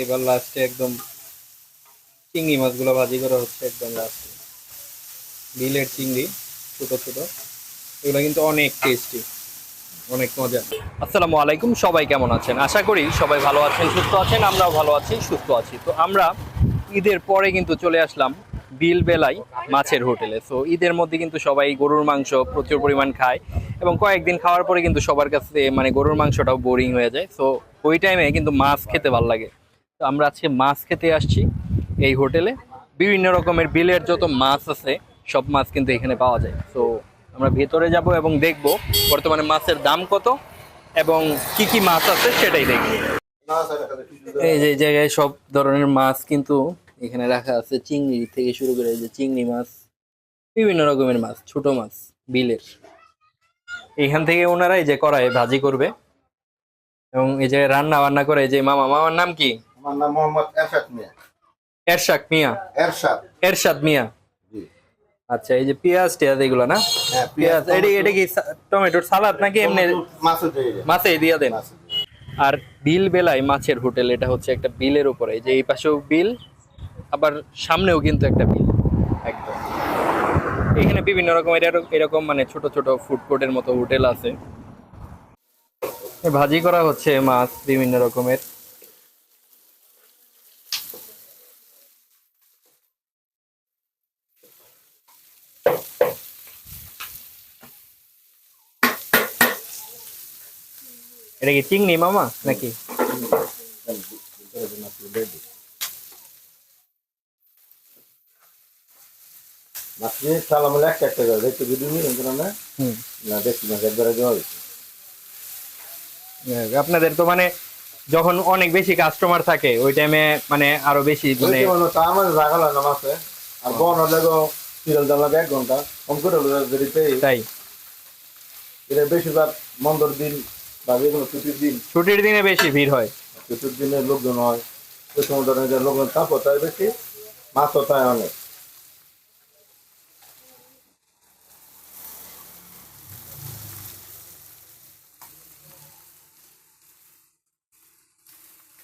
এবার লাস্টে একদম চিংড়ি মাছগুলো ভাজি করা হচ্ছে একদম লাস্টে বিলের চিংড়ি, ছোট ছোট। এগুলো কিন্তু অনেক টেস্টি অনেক মজা। আসসালামু আলাইকুম, সবাই কেমন আছেন? আশা করি সবাই ভালো আছেন, সুস্থ আছেন, আমরাও ভালো আছি, সুস্থ আছি। তো আমরা ঈদের পরে কিন্তু চলে আসলাম বিল বেলাই মাছের হোটেলে। তো ঈদের মধ্যে কিন্তু সবাই গরুর মাংস প্রচুর পরিমাণ খায় এবং কয়েকদিন খাওয়ার পরে কিন্তু সবার কাছে মানে গরুর মাংসটাও বোরিং হয়ে যায়। তো ওই টাইমে কিন্তু মাছ খেতে ভালো লাগে। তো আমরা আজকে মাছ খেতে আসছি এই হোটেলে। বিভিন্ন রকমের বিলের যত মাছ আছে, সব মাছ কিন্তু এখানে পাওয়া যায়। তো আমরা ভেতরে যাব এবং দেখব বর্তমানে মাছের দাম কত এবং কি কি মাছ আছে সেটাই দেখব। এই যে জায়গায় সব ধরনের মাছ কিন্তু এখানে রাখা আছে। চিংড়ি থেকে শুরু করে যে চিংড়ি মাছ, বিভিন্ন রকমের মাছ, ছোট মাছ, বিলের। এখান থেকে ওনারা এই যে কড়াই ভাজি করবে। এবং এই যে রান্না বান্না করে যে মামা, মামার নাম কি? আমার নাম মোহাম্মদ এরশাদ মিয়া। এরশাক মিয়া। এরশাদ। এরশাদ মিয়া। আচ্ছা এই যে পেঁয়াজ টেয়াজ এগুলো না? হ্যাঁ পেঁয়াজ এটা এটা কি টমেটোর সালাদ নাকি এমনি? দিয়ে মাছে দিয়ে দেন। আর বিল বেলায় মাছের হোটেল এটা হচ্ছে একটা বিলের উপরে। এই যে এই পাশেও বিল আবার সামনেও কিন্তু একটা বিল। একদম। এখানে বিভিন্ন রকমের এরক- এরকম মানে ছোট ছোট ফুড কোর্টের মতো হোটেল আছে। ভাজি করা হচ্ছে মাছ বিভিন্ন রকমের। এটা কি চিংড়ি মামা নাকি মাছ নিয়ে সালাম একটা একটা যাবে দেখতে যদি না না দেখছি মাছ একবারে দেওয়া হয়েছে আপনাদের তো মানে যখন অনেক বেশি কাস্টমার থাকে ওই টাইমে মানে আরও বেশি মানে আমার লাগে না মাছে আর বন হলে গো সিরিয়াল দেওয়া লাগে এক ঘণ্টা কম করে হলো তাই এটা বেশিরভাগ মন্দর দিন বা যে কোনো ছুটির দিন? ছুটির দিনে বেশি ভিড় হয়। ছুটির দিনে লোকজন হয় ওই সময় লোকজন তাপও তাই বেশি মাছও তাই অনেক।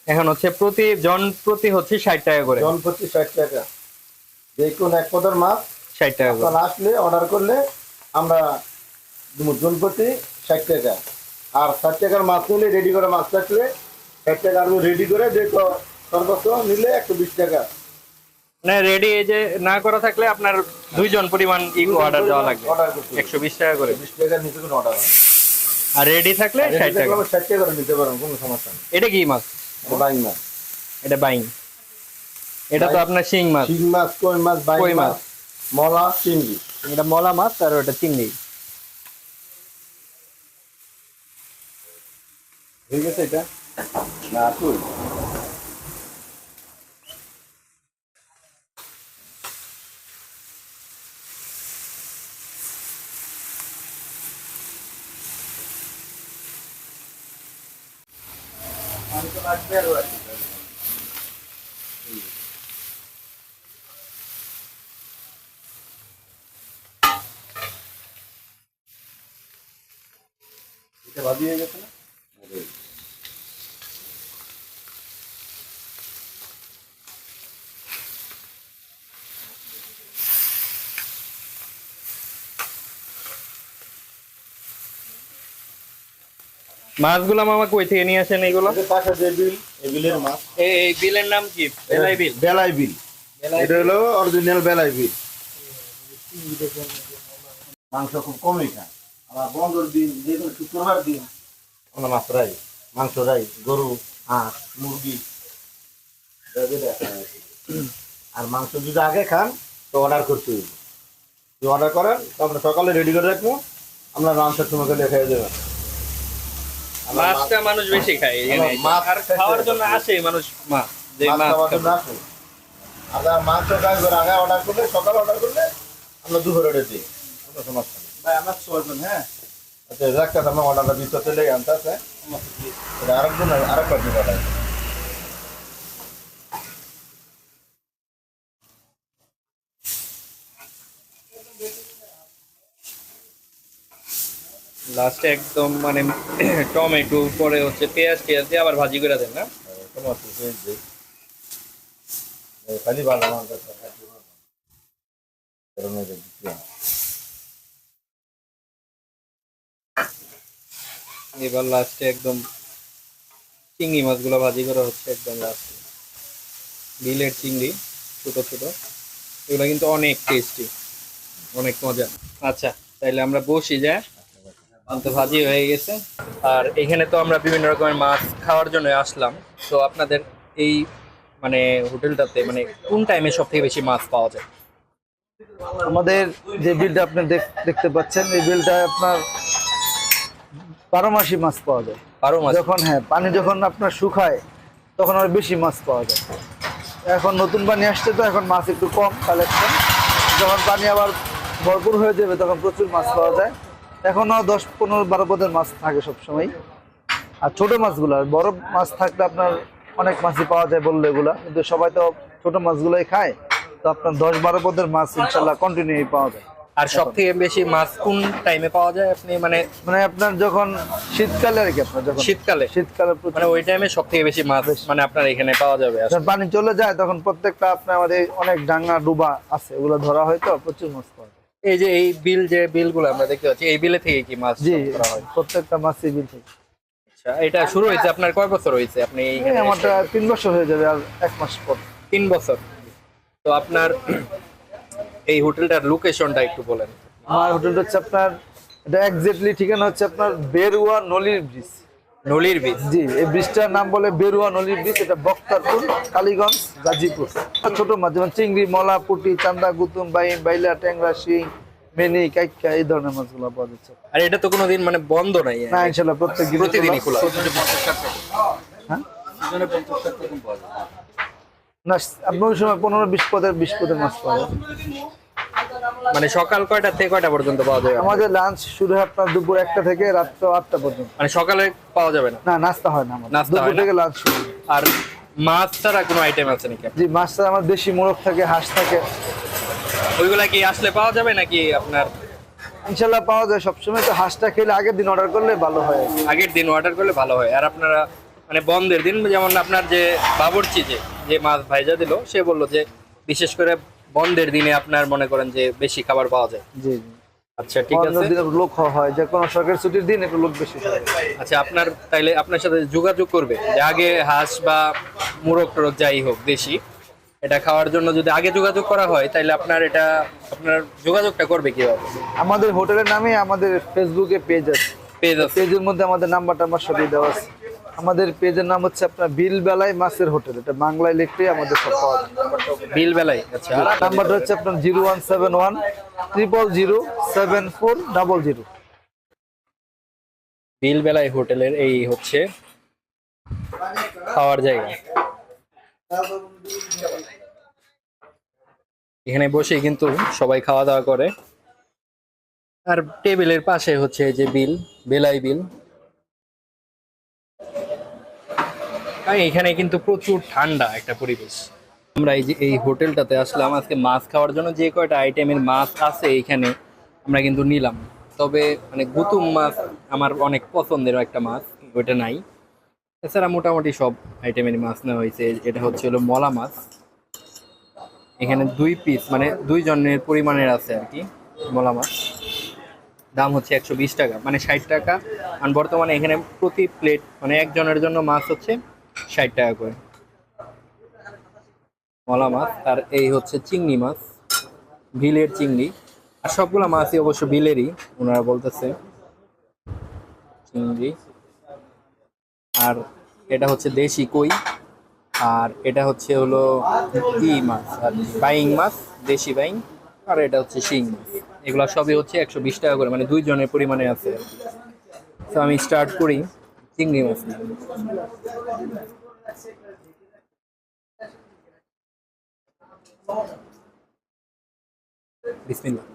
এখন হচ্ছে প্রতি জন প্রতি হচ্ছে ষাট টাকা করে। জন প্রতি ষাট টাকা। যে কোন এক পদের মাছ ষাট টাকা করে। আপনারা আসলে অর্ডার করলে আমরা জন প্রতি ষাট টাকা। আর ষাট টাকার মাছ নিলে রেডি করে মাছ থাকলে ষাট টাকা রেডি করে দেখো সর্বোচ্চ নিলে একশো বিশ টাকা। না রেডি এই যে না করা থাকলে আপনার দুইজন পরিমাণ ইকো অর্ডার দেওয়া লাগবে। একশো বিশ টাকা করে। বিশ টাকার নিচে কোনো অর্ডার আর রেডি থাকলে ষাট টাকা। ষাট টাকা করে নিতে পারেন কোনো সমস্যা নেই। এটা কি মাছ? বাইং মাছ। এটা বাইং। এটা তো আপনার শিং মাছ। শিং মাছ কই মাছ বাইং মাছ। মাছ মলা চিংড়ি। এটা মলা মাছ আর ওটা চিংড়ি। হয়ে গেছে এটা না তুই এটা ভাবি হয়ে গেছে না মাছগুলো মামা কই থেকে নিয়ে আসেন এগুলো পাশে যে বিল এই বিলের মাছ। এই বিলের নাম কি? বেলাই বিল। বেলাই বিল। এটা হলো অরিজিনাল বেলাই বিল। মাংস খুব কমই খায় আবার বন্ধর দিন যে কোনো শুক্রবার দিন। আমরা মাছ রাই মাংস রাই গরু হাঁস মুরগি। আর মাংস যদি আগে খান তো অর্ডার করতে হবে যদি অর্ডার করেন তো আমরা সকালে রেডি করে রাখব। আমরা মাংসের খেলে খেয়ে দেবেন মাছটা মানুষ বেশি খায় এখানে মাছ আর খাওয়ার জন্য আসে মানুষ মাছ যে মাছ খাওয়ার। জন্য আসে। আগে অর্ডার করলে সকাল অর্ডার করলে আমরা দুপুরে দিই। কোনো সমস্যা নেই ভাই আমরা ছয়জন হ্যাঁ? আচ্ছা রাখতে আমার অর্ডারটা দিতে চলে আনতে আছে। আরেকজন আরেকবার দিতে অর্ডার লাস্টে একদম মানে টমেটো পরে হচ্ছে পেঁয়াজ টেয়াজ দিয়ে আবার ভাজি করে দেন না? খালি ভালো। এবার লাস্টে একদম চিংড়ি মাছগুলো ভাজি করা হচ্ছে একদম লাস্টে বিলের চিংড়ি ছোট ছোট। এগুলো কিন্তু অনেক টেস্টি অনেক মজা। আচ্ছা তাইলে আমরা বসি যায় তো ভাজি হয়ে গেছে। আর এখানে তো আমরা বিভিন্ন রকমের মাছ খাওয়ার জন্য আসলাম। তো আপনাদের এই মানে হোটেলটাতে মানে কোন টাইমে সব থেকে বেশি মাছ পাওয়া যায়? আমাদের যে বিলটা আপনি দেখতে পাচ্ছেন এই বিলটা আপনার বারো মাসি মাছ পাওয়া যায়। বারো মাছ যখন হ্যাঁ পানি যখন আপনার শুকায় তখন আর বেশি মাছ পাওয়া যায়। এখন নতুন পানি আসছে তো এখন মাছ একটু কম কালেকশন যখন পানি আবার ভরপুর হয়ে যাবে তখন প্রচুর মাছ পাওয়া যায়। এখনও দশ পনেরো বারো পদের মাছ থাকে সবসময়। আর ছোট মাছগুলো বড় মাছ থাকলে আপনার অনেক মাছই পাওয়া যায় বললে এগুলা। কিন্তু সবাই তো ছোট মাছগুলোই খায় তো আপনার দশ বারো পদের মাছ ইনশাল্লাহ কন্টিনিউ পাওয়া যায়। আর সব থেকে বেশি মাছ কোন টাইমে পাওয়া যায় আপনি? মানে মানে আপনার যখন শীতকালে আর কি আপনার যখন শীতকালে? শীতকালে মানে ওই টাইমে সব থেকে বেশি মাছ মানে আপনার এখানে পাওয়া যাবে। যখন পানি চলে যায় তখন প্রত্যেকটা আপনার আমাদের অনেক ডাঙ্গা ডুবা আছে ওগুলো ধরা হয় তো প্রচুর মাছ পাওয়া যায়। এই যে এই বিল যে বিলগুলো আমরা দেখতে পাচ্ছি এই বিলে থেকে কি মাছ জি করা হয়? প্রত্যেকটা মাছই বিল থেকে। আচ্ছা এটা শুরু হয়েছে আপনার কয় বছর হয়েছে আপনি এই এইখানে আমারটা তিন বছর হয়ে যাবে আর এক মাস পর। তিন বছর। তো আপনার এই হোটেলটার লোকেশনটা একটু বলেন। আমার হোটেলটা হচ্ছে আপনার এটা এক্স্যাক্টলি ঠিকানা হচ্ছে আপনার বেরুয়া নলির ব্রিজ। নলির বীজ জি এই ব্রিজটার নাম বলে বেরুয়া নলির ব্রিজ এটা বক্তারপুর কালীগঞ্জ গাজীপুর। আর ছোট মাছ যেমন চিংড়ি মলা পুটি চান্দা গুতুম বাইম বাইলা ট্যাংরা শিং মেনি কাইকা এই ধরনের মাছগুলো পাওয়া যাচ্ছে। আর এটা তো কোনোদিন মানে বন্ধ নাই না ইনশাল্লাহ প্রত্যেক দিন প্রতিদিনই খোলা হ্যাঁ? না আপনার সময় পনেরো বিশ পদের বিশ পদের মাছ পাওয়া যায়। মানে সকাল কয়টা থেকে কয়টা পর্যন্ত পাওয়া যাবে? আমাদের লাঞ্চ শুরু হয় আপনার দুপুর একটা থেকে রাত্র আটটা পর্যন্ত। মানে সকালে পাওয়া যাবে না? না নাস্তা হয় না আমাদের। নাস্তা দুপুর থেকে লাঞ্চ শুরু আর মাছ ছাড়া কোনো আইটেম আছে নাকি? জি মাছটা আমার দেশি মোরগ থাকে হাঁস থাকে। ওইগুলা কি আসলে পাওয়া যাবে নাকি আপনার? ইনশাল্লাহ পাওয়া যায় সবসময় তো হাঁসটা খেলে আগের দিন অর্ডার করলে ভালো হয়। আগের দিন অর্ডার করলে ভালো হয়। আর আপনারা মানে বন্ধের দিন যেমন আপনার যে বাবরচি যে যে মাছ ভাইজা দিল সে বলল যে বিশেষ করে বন্ধের দিনে আপনার মনে করেন যে বেশি খাবার পাওয়া যায়? জি আচ্ছা ঠিক আছে। লোক হয় যে কোনো সরকারি ছুটির দিন একটু লোক বেশি আচ্ছা আপনার তাইলে আপনার সাথে যোগাযোগ করবে যে আগে হাঁস বা মুরগ টুরগ যাই হোক দেশি এটা খাওয়ার জন্য যদি আগে যোগাযোগ করা হয় তাহলে আপনার এটা আপনার যোগাযোগটা করবে কীভাবে? আমাদের হোটেলের নামে আমাদের ফেসবুকে পেজ আছে। পেজ আছে। পেজের মধ্যে আমাদের নাম্বার আমার সবই দেওয়া আছে। আমাদের পেজের নাম হচ্ছে আপনার বিল বেলায় মাছের হোটেল। এটা বাংলায় লিখলে আমাদের সব পাওয়া যায়। বিল বেলায় আচ্ছা নাম্বারটা হচ্ছে আপনার zero one seven one triple zero seven four double zero. Bill বেলায় হোটেলের এই হচ্ছে খাওয়ার জায়গা। এখানে বসে কিন্তু সবাই খাওয়া দাওয়া করে। আর টেবিলের পাশে হচ্ছে এই যে বিল বেলাই বিল। আর এখানে কিন্তু প্রচুর ঠান্ডা একটা পরিবেশ। আমরা এই যে, এই হোটেলটাতে আসলাম, আজকে মাছ খাওয়ার জন্য যে কয়টা আইটেমের মাছ আছে এখানে আমরা কিন্তু নিলাম। তবে মানে গুতুম মাছ আমার অনেক পছন্দের একটা মাছ, ওইটা নাই। এছাড়া মোটামুটি সব আইটেমের মাছ নেওয়া হয়েছে, এটা হচ্ছে হলো মলা মাছ। এখানে দুই পিস মানে দুই জনের পরিমাণের আছে আর কি, মলা মাছ। দাম হচ্ছে একশো বিশ টাকা মানে ষাট টাকা। আর বর্তমানে এখানে প্রতি প্লেট মানে একজনের জন্য মাছ হচ্ছে ষাট টাকা করে। মলা মাছ, আর এই হচ্ছে চিংড়ি মাছ বিলের চিংড়ি। আর সবগুলো মাছই অবশ্য বিলেরই ওনারা বলতেছে। চিংড়ি। আর এটা হচ্ছে দেশি কই, আর এটা হচ্ছে হলো ই মাছ, আর বাইং মাছ, দেশি বাইং, আর এটা হচ্ছে শিং মাছ। এগুলো সবই হচ্ছে একশো বিশ টাকা করে মানে দুইজনের পরিমাণে আছে। তো আমি স্টার্ট করি। চিংড়ি মাছ দিয়ে। বিসমিল্লাহ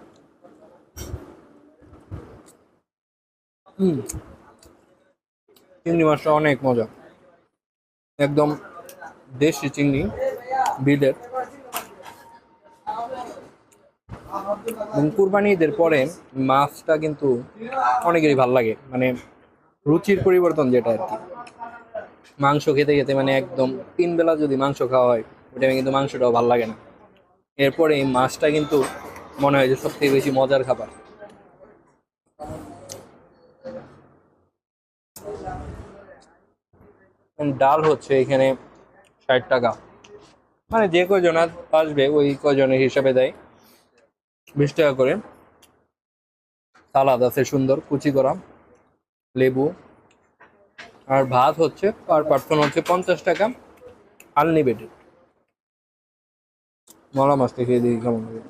হুম চিংড়ি মাছটা অনেক মজা। একদম দেশি চিংড়ি বিলের। এবং কুরবানি ঈদের পরে মাছটা কিন্তু অনেকেরই ভালো লাগে। মানে রুচির পরিবর্তন যেটা আর কি। মাংস খেতে খেতে মানে একদম তিন বেলা যদি মাংস খাওয়া হয় টাইমে কিন্তু মাংসটাও ভালো লাগে না। এরপরে এই মাছটা কিন্তু মনে হয় যে সব থেকে বেশি মজার খাবার। ডাল হচ্ছে এখানে ষাট টাকা। মানে যে কজন আসবে, ওই কজনের হিসাবে দেয়। বিশ টাকা করে। সালাদ আছে সুন্দর, কুচি করা। লেবু। আর ভাত হচ্ছে, পার পার্সন হচ্ছে পঞ্চাশ টাকা আনলিমিটেড মলা মাছটা খেয়ে দেখি কেমন হবে।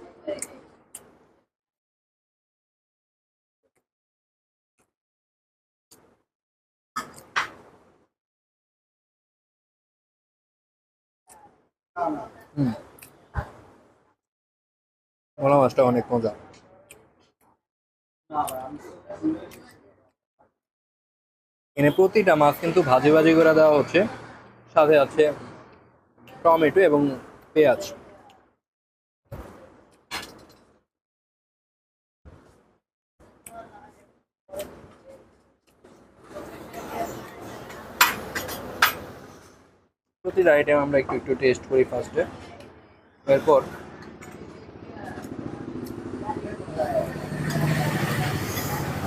মলা মাছটা অনেক মজা। এনে প্রতিটা মাছ কিন্তু ভাজি ভাজি করে দেওয়া হচ্ছে। সাথে আছে টমেটো এবং পেঁয়াজ। প্রতিটা আইটেম আমরা একটু একটু টেস্ট করি ফার্স্টে এরপর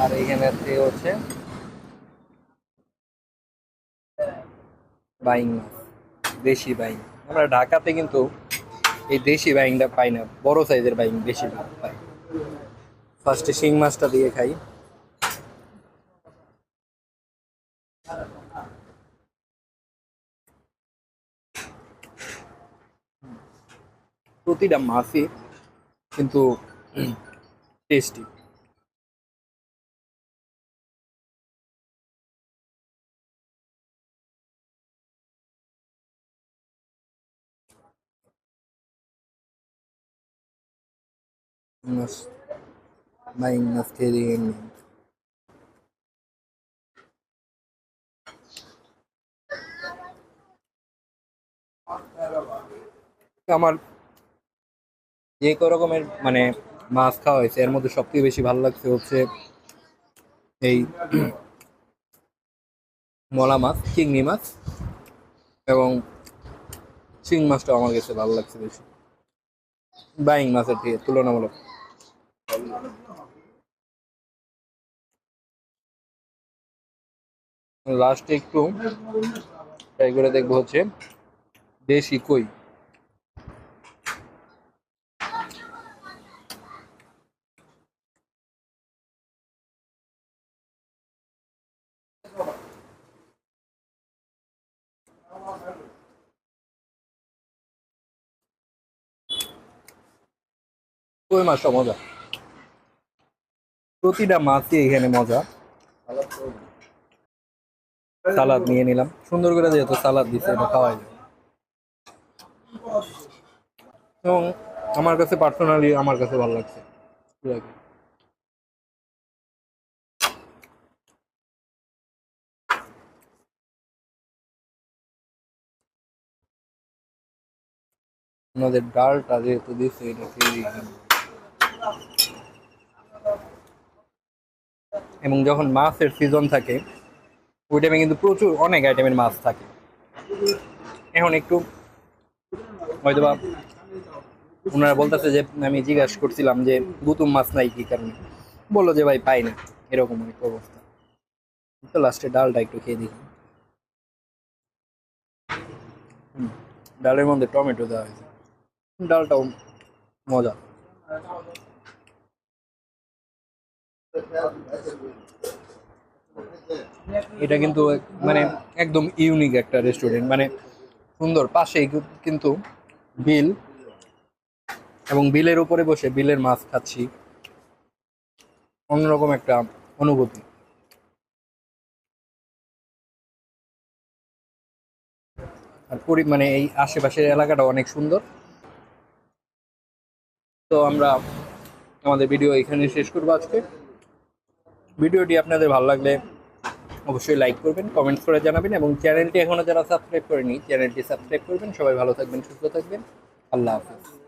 আর এখানে হচ্ছে বাইং মাছ দেশি বাইং আমরা ঢাকাতে কিন্তু এই দেশি বাইংটা পাই না, বড় সাইজের বাইং বেশি পাই। ফার্স্টে শিং মাছটা দিয়ে খাই। প্রতিটা মাছই কিন্তু টেস্টি বাইং মাছ খেয়ে আমার যে রকমের মানে মাছ খাওয়া হয়েছে, এর মধ্যে সবথেকে বেশি ভালো লাগছে হচ্ছে এই মলা মাছ, চিংড়ি মাছ এবং শিং মাছটা আমার কাছে ভালো লাগছে বেশি। বাইং মাছের থেকে তুলনামূলক। লাস্টে একটু ট্রাই করে দেখব হচ্ছে দেশি কই। কই মাছটা মজা? প্রতিটা মাছই এখানে মজা। সালাদ নিয়ে নিলাম। সুন্দর করে যেহেতু সালাদ দিচ্ছে এটা খাওয়াই যায়। এবং আমার কাছে পার্সোনালি আমার কাছে ভালো লাগছে। ডালটা যেহেতু দিচ্ছে এবং যখন মাছের সিজন থাকে ওই টাইমে কিন্তু প্রচুর, অনেক আইটেমের মাছ থাকে। এখন একটু হয়তো বা ওনারা বলতেছে যে, আমি জিজ্ঞাসা করছিলাম যে, গুতুম মাছ নাই কি কারণে? বলল যে, ভাই পাই না এরকম একটা অবস্থা। তো লাস্টে ডালটা একটু খেয়ে দিই ডালের মধ্যে টমেটো দেওয়া হয়েছে। ডালটাও মজা। এটা কিন্তু মানে একদম ইউনিক একটা রেস্টুরেন্ট মানে সুন্দর। পাশেই কি- কিন্তু বিল, এবং বিলের উপরে বসে বিলের মাছ খাচ্ছি। অন্যরকম একটা অনুভূতি। আর পরি মানে এই আশেপাশের এলাকাটা অনেক সুন্দর। তো আমরা আমাদের ভিডিও এখানে শেষ করব আজকে। ভিডিওটি আপনাদের ভালো লাগলে অবশ্যই লাইক করবেন কমেন্টস করে জানাবেন এবং চ্যানেলটি এখনও যারা সাবস্ক্রাইব করেনি চ্যানেলটি সাবস্ক্রাইব করবেন। সবাই ভালো থাকবেন, সুস্থ থাকবেন। আল্লাহ হাফিজ।